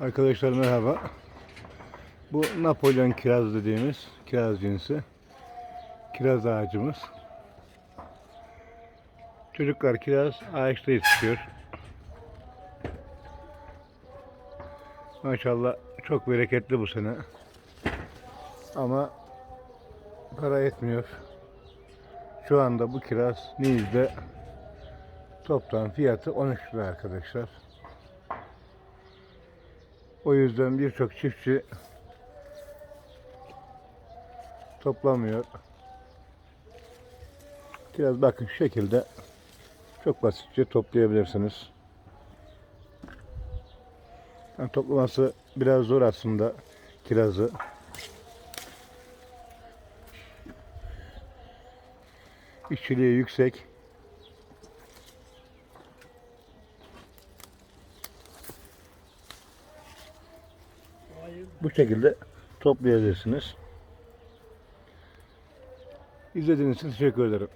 Arkadaşlar merhaba. Bu Napolyon kiraz dediğimiz kiraz cinsi. Kiraz ağacımız. Çocuklar kiraz ağaçta yetişiyor. Maşallah çok bereketli bu sene. Ama para etmiyor. Şu anda bu kiraz Niz'de toptan fiyatı 13 lira arkadaşlar. O yüzden birçok çiftçi toplamıyor. Kiraz bakın şu şekilde çok basitçe toplayabilirsiniz. Yani toplaması biraz zor aslında kirazı. İşçiliği yüksek. Bu şekilde toplayabilirsiniz. İzlediğiniz için teşekkür ederim.